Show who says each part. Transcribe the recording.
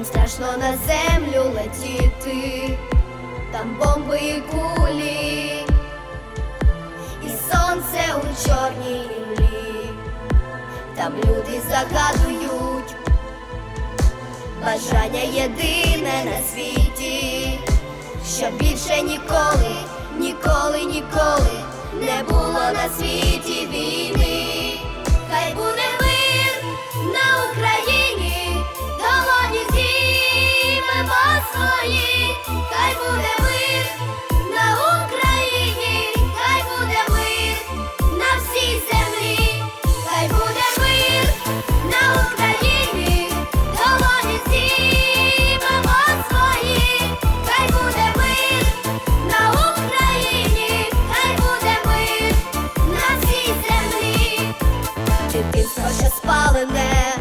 Speaker 1: їм страшно на землю летіти, там бомби і кулі, і сонце у чорній іллі, там люди загадують, бажання єдине на світі, щоб більше ніколи, ніколи, ніколи не було на світі війни. Свої, хай буде мир на Україні, хай буде мир на всій землі, хай буде мир на Україні, долоні зіймемо свої, хай буде мир на Україні, хай буде мир на всій землі. Дитинство, що спалене,